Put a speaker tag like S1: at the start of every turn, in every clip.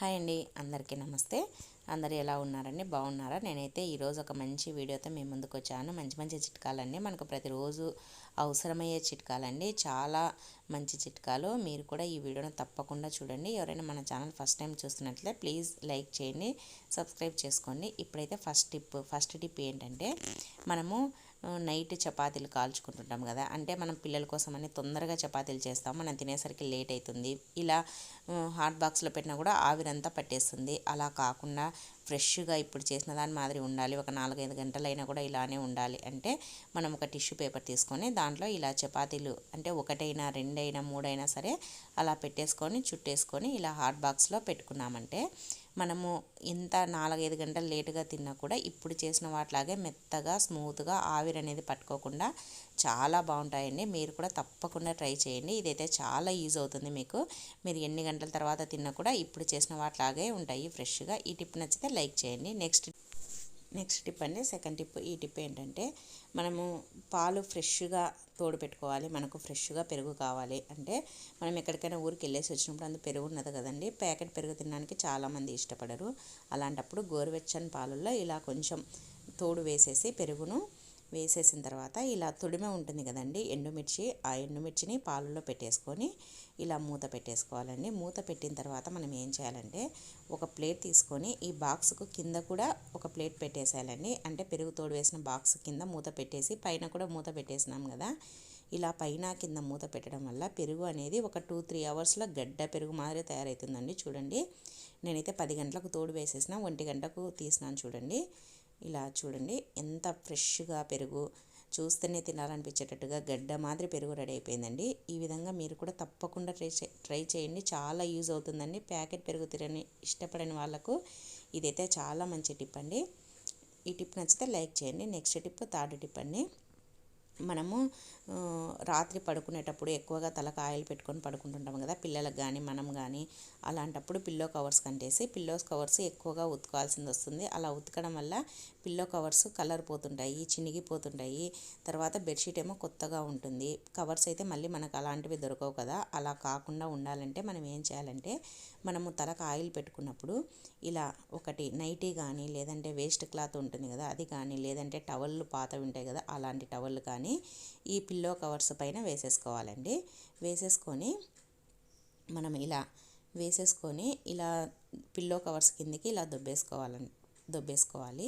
S1: Hi అండి అందరికీ నమస్తే. అందరు ఎలా ఉన్నారండి? బాగున్నారా? నేనైతే ఈరోజు ఒక మంచి వీడియోతో మేము ముందుకు వచ్చాను. మంచి మంచి చిట్కాలండి మనకు ప్రతిరోజు అవసరమయ్యే చిట్కాలండి. చాలా మంచి చిట్కాలు. మీరు కూడా ఈ వీడియోను తప్పకుండా చూడండి. ఎవరైనా మన ఛానల్ ఫస్ట్ టైం చూస్తున్నట్లే ప్లీజ్ లైక్ చేయండి సబ్స్క్రైబ్ చేసుకోండి. ఇప్పుడైతే ఫస్ట్ టిప్ ఫస్ట్ టిప్ ఏంటంటే మనము నైట్ చపాతీలు కాల్చుకుంటుంటాం కదా. అంటే మనం పిల్లల కోసం అని తొందరగా చపాతీలు చేస్తాం. మనం తినేసరికి లేట్ అవుతుంది ఇలా హాట్ బాక్స్లో పెట్టినా కూడా ఆవిరంతా పట్టేస్తుంది. అలా కాకుండా ఫ్రెష్గా ఇప్పుడు చేసిన దాని మాదిరి ఉండాలి. ఒక నాలుగైదు గంటలైనా కూడా ఇలానే ఉండాలి. అంటే మనం ఒక టిష్యూ పేపర్ తీసుకొని దాంట్లో ఇలా చపాతీలు అంటే ఒకటైనా రెండైనా మూడైనా సరే అలా పెట్టేసుకొని చుట్టేసుకొని ఇలా హాట్ బాక్స్లో పెట్టుకున్నామంటే మనము ఇంత నాలుగైదు గంటలు లేటుగా తిన్నా కూడా ఇప్పుడు చేసిన వాటిలాగే మెత్తగా స్మూత్గా ఆవిరి అనేది పట్టుకోకుండా చాలా బాగుంటాయండి. మీరు కూడా తప్పకుండా ట్రై చేయండి. ఇదైతే చాలా యూజ్ అవుతుంది మీకు. మీరు ఎన్ని గంటల తర్వాత తిన్నా కూడా ఇప్పుడు చేసిన వాటిలాగే ఉంటాయి. ఫ్రెష్గా ఈ టిప్ నచ్చితే లైక్ చేయండి. నెక్స్ట్ నెక్స్ట్ టిప్ అండి సెకండ్ టిప్ ఈ టిప్ ఏంటంటే మనము పాలు ఫ్రెష్గా తోడు పెట్టుకోవాలి మనకు ఫ్రెష్గా పెరుగు కావాలి. అంటే మనం ఎక్కడికైనా ఊరికి వెళ్ళేసి వచ్చినప్పుడు అంత పెరుగు ఉన్నది కదండి ప్యాకెట్ పెరుగు తినడానికి చాలామంది ఇష్టపడరు. అలాంటప్పుడు గోరువెచ్చని పాలల్లో ఇలా కొంచెం తోడు వేసేసి పెరుగును వేసేసిన తర్వాత ఇలా తుడిమే ఉంటుంది కదండి. ఎండుమిర్చి ఆ ఎండుమిర్చిని పాలలో పెట్టేసుకొని ఇలా మూత పెట్టేసుకోవాలండి. మూత పెట్టిన తర్వాత మనం ఏం చేయాలంటే ఒక ప్లేట్ తీసుకొని ఈ బాక్స్కు కింద కూడా ఒక ప్లేట్ పెట్టేసేయాలండి. అంటే పెరుగు తోడు వేసిన బాక్స్ కింద మూత పెట్టేసి పైన కూడా మూత పెట్టేసినాం కదా. ఇలా పైన కింద మూత పెట్టడం వల్ల పెరుగు అనేది ఒక టూ త్రీ అవర్స్లో గడ్డ పెరుగు మాదిరి తయారవుతుందండి చూడండి. నేనైతే పది గంటలకు తోడు వేసేసిన ఒంటి గంటకు తీసినాను చూడండి. ఇలా చూడండి ఎంత ఫ్రెష్గా పెరుగు చూస్తేనే తినాలనిపించేటట్టుగా గడ్డ మాదిరి పెరుగు రెడీ అయిపోయిందండి. ఈ విధంగా మీరు కూడా తప్పకుండా ట్రై ట్రై చేయండి. చాలా యూజ్ అవుతుందండి. ప్యాకెట్ పెరుగు తినని ఇష్టపడని వాళ్ళకు ఇదైతే చాలా మంచి టిప్ అండి. ఈ టిప్ నచ్చితే లైక్ చేయండి. నెక్స్ట్ టిప్ థర్డ్ టిప్ అండి. మనము రాత్రి పడుకునేటప్పుడు ఎక్కువగా తలకు ఆయిల్ పెట్టుకొని పడుకుంటుంటాం కదా పిల్లలకు కానీ మనం కానీ అలాంటప్పుడు పిల్లో కవర్స్ కంటేసి పిల్లోస్ కవర్స్ ఎక్కువగా ఉతకాల్సింది వస్తుంది. అలా ఉతకడం వల్ల పిల్లో కవర్స్ కలర్ పోతుంటాయి చినిగిపోతుంటాయి. తర్వాత బెడ్షీట్ ఏమో కొత్తగా ఉంటుంది. కవర్స్ అయితే మళ్ళీ మనకు అలాంటివి దొరకవు కదా. అలా కాకుండా ఉండాలంటే మనం ఏం చేయాలంటే మనము తలకు ఆయిల్ పెట్టుకున్నప్పుడు ఇలా ఒకటి నైటీ కానీ లేదంటే వేస్ట్ క్లాత్ ఉంటుంది కదా అది కానీ లేదంటే టవల్లు పాతవి ఉంటాయి కదా అలాంటి టవల్లు కానీ ఈ పిల్లో కవర్స్ పైన వేసేసుకోవాలండి. వేసేసుకొని మనం ఇలా వేసేసుకొని ఇలా పిల్లో కవర్స్ కిందకి ఇలా దొబ్బేసుకోవాలండి దొబ్బేసుకోవాలి.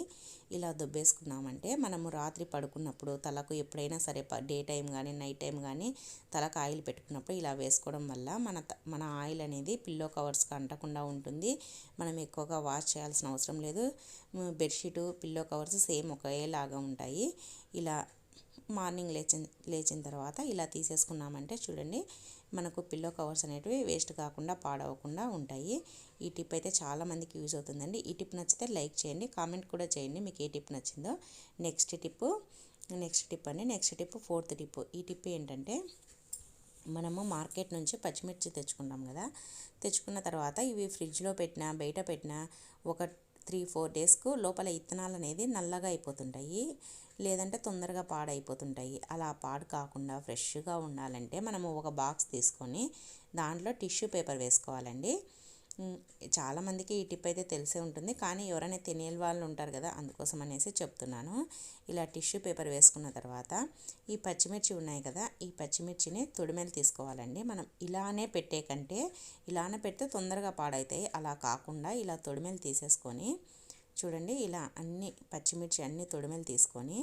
S1: ఇలా దొబ్బేసుకున్నామంటే మనము రాత్రి పడుకున్నప్పుడు తలకు ఎప్పుడైనా సరే డే టైం కానీ నైట్ టైం కానీ తలకు ఆయిల్ పెట్టుకున్నప్పుడు ఇలా వేసుకోవడం వల్ల మన మన ఆయిల్ అనేది పిల్లో కవర్స్కి అంటకుండా ఉంటుంది. మనం ఎక్కువగా వాష్ చేయాల్సిన అవసరం లేదు. బెడ్షీటు పిల్లో కవర్స్ సేమ్ ఒకేలాగా ఉంటాయి. ఇలా మార్నింగ్ లేచిన లేచిన తర్వాత ఇలా తీసేసుకున్నామంటే చూడండి మనకు పిల్లో కవర్స్ అనేటివి వేస్ట్ కాకుండా పాడవకుండా ఉంటాయి. ఈ టిప్ అయితే చాలామందికి యూజ్ అవుతుందండి. ఈ టిప్ నచ్చితే లైక్ చేయండి కామెంట్ కూడా చేయండి మీకు ఏ టిప్ నచ్చిందో. నెక్స్ట్ టిప్ నెక్స్ట్ టిప్ అండి. నెక్స్ట్ టిప్ ఫోర్త్ టిప్ ఈ టిప్ ఏంటంటే మనము మార్కెట్ నుంచి పచ్చిమిర్చి తెచ్చుకుంటాం కదా. తెచ్చుకున్న తర్వాత ఇవి ఫ్రిడ్జ్లో పెట్టినా బయట పెట్టినా ఒక త్రీ ఫోర్ డేస్కు లోపల ఇత్తనాలు అనేది నల్లగా అయిపోతుంటాయి. లేదంటే తొందరగా పాడైపోతుంటాయి. అలా పాడు కాకుండా ఫ్రెష్గా ఉండాలంటే మనము ఒక బాక్స్ తీసుకొని దాంట్లో టిష్యూ పేపర్ వేసుకోవాలండి. చాలామందికి ఈ టిప్ అయితే తెలిసే ఉంటుంది. కానీ ఎవరైనా తెలియని వాళ్ళు ఉంటారు కదా అందుకోసం అనేసి చెప్తున్నాను. ఇలా టిష్యూ పేపర్ వేసుకున్న తర్వాత ఈ పచ్చిమిర్చి ఉన్నాయి కదా ఈ పచ్చిమిర్చిని తొడిమెలు తీసుకోవాలండి. మనం ఇలానే పెట్టే కంటే ఇలానే పెడితే తొందరగా పాడవుతాయి అలా కాకుండా ఇలా తొడిమెలు తీసేసుకొని చూడండి ఇలా అన్ని పచ్చిమిర్చి అన్ని తొడిమెలు తీసుకొని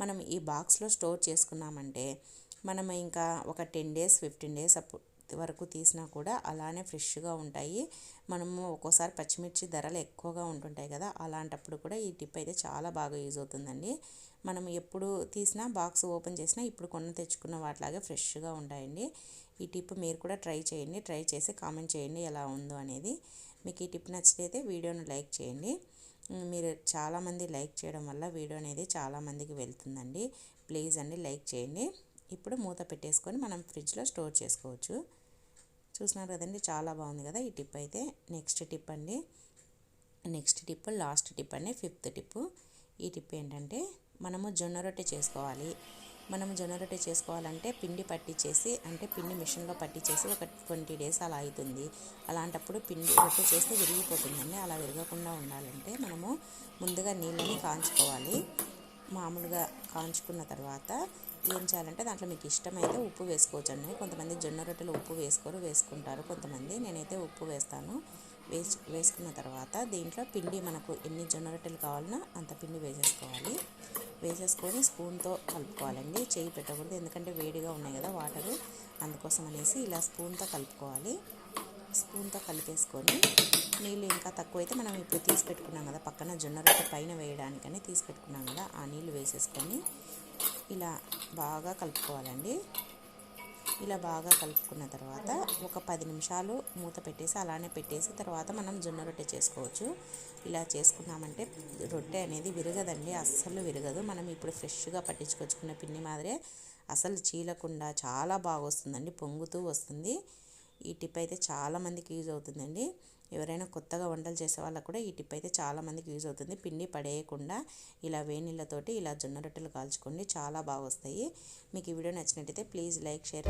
S1: మనం ఈ బాక్స్లో స్టోర్ చేసుకున్నామంటే మనం ఇంకా ఒక టెన్ డేస్ ఫిఫ్టీన్ డేస్ అప్పుడు వరకు తీసినా కూడా అలానే ఫ్రెష్గా ఉంటాయి. మనము ఒక్కోసారి పచ్చిమిర్చి ధరలు ఎక్కువగా ఉంటుంటాయి కదా అలాంటప్పుడు కూడా ఈ టిప్ అయితే చాలా బాగా యూజ్ అవుతుందండి. మనం ఎప్పుడు తీసినా బాక్స్ ఓపెన్ చేసినా ఇప్పుడు కొన్న తెచ్చుకున్న వాటిలాగే ఫ్రెష్గా ఉంటాయండి. ఈ టిప్ మీరు కూడా ట్రై చేయండి ట్రై చేసి కామెంట్ చేయండి ఎలా ఉందో అనేది. మీకు ఈ టిప్ నచ్చితే వీడియోను లైక్ చేయండి. మీరు చాలామంది లైక్ చేయడం వల్ల వీడియో అనేది చాలామందికి వెళ్తుందండి. ప్లీజ్ అండి లైక్ చేయండి. ఇప్పుడు మూత పెట్టేసుకొని మనం ఫ్రిడ్జ్లో స్టోర్ చేసుకోవచ్చు. చూసినారు కదండి చాలా బాగుంది కదా ఈ టిప్ అయితే. నెక్స్ట్ టిప్ అండి. నెక్స్ట్ టిప్ లాస్ట్ టిప్ అండి. Fifth tip. ఈ టిప్ ఏంటంటే మనము జొన్న రొట్టె చేసుకోవాలి. మనం జొన్న రొట్టె చేసుకోవాలంటే పిండి పట్టించేసి అంటే పిండి మిషన్లో పట్టించేసి ఒక ట్వంటీ డేస్ అలా అవుతుంది అలాంటప్పుడు పిండి రొట్టె చేస్తే విరిగిపోతుందండి. అలా విరగకుండా ఉండాలంటే మనము ముందుగా నీళ్ళని కాంచుకోవాలి. మామూలుగా కాంచుకున్న తర్వాత ఏం చేయాలంటే దాంట్లో మీకు ఇష్టమైతే ఉప్పు వేసుకోవచ్చు అండి కొంతమంది జొన్న రొట్టెలు ఉప్పు వేసుకోరు వేసుకుంటారు. కొంతమంది నేనైతే ఉప్పు వేస్తాను. వేసి వేసుకున్న తర్వాత దీంట్లో పిండి మనకు ఎన్ని జొన్న రొట్టెలు కావాలన్నా అంత పిండి వేసేసుకోవాలి. వేసేసుకొని స్పూన్తో కలుపుకోవాలండి. చేయి పెట్టకూడదు ఎందుకంటే వేడిగా ఉన్నాయి కదా వాటరు. అందుకోసం అనేసి ఇలా స్పూన్తో కలుపుకోవాలి. స్పూన్తో కలిపేసుకొని నీళ్ళు ఇంకా తక్కువైతే మనం ఇప్పుడు తీసి పెట్టుకున్నాం కదా పక్కన జొన్న రొట్టె పైన వేయడానికని తీసి పెట్టుకున్నాం కదా ఆ నీళ్ళు వేసేసుకొని ఇలా బాగా కలుపుకోవాలండి. ఇలా బాగా కలుపుకున్న తర్వాత ఒక పది నిమిషాలు మూత పెట్టేసి అలానే పెట్టేసి తర్వాత మనం జొన్న రొట్టె చేసుకోవచ్చు. ఇలా చేసుకున్నామంటే రొట్టె అనేది విరగదండి అస్సలు విరగదు. మనం ఇప్పుడు ఫ్రెష్గా పట్టించుకొచ్చుకున్న పిండి మాదిరే అసలు చీలకుండా చాలా బాగా వస్తుందండి పొంగుతూ వస్తుంది. ఈ టిప్ అయితే చాలామందికి యూజ్ అవుతుందండి. ఎవరైనా కొత్తగా వంటలు చేసే వాళ్ళకు కూడా ఈ టిప్ అయితే చాలామందికి యూజ్ అవుతుంది. పిండి పడేయకుండా ఇలా వేనీళ్ళతోటి ఇలా జొన్న రొట్టెలు కాల్చుకోండి చాలా బాగా వస్తాయి మీకు ఈ వీడియో నచ్చినట్టయితే ప్లీజ్ లైక్ షేర్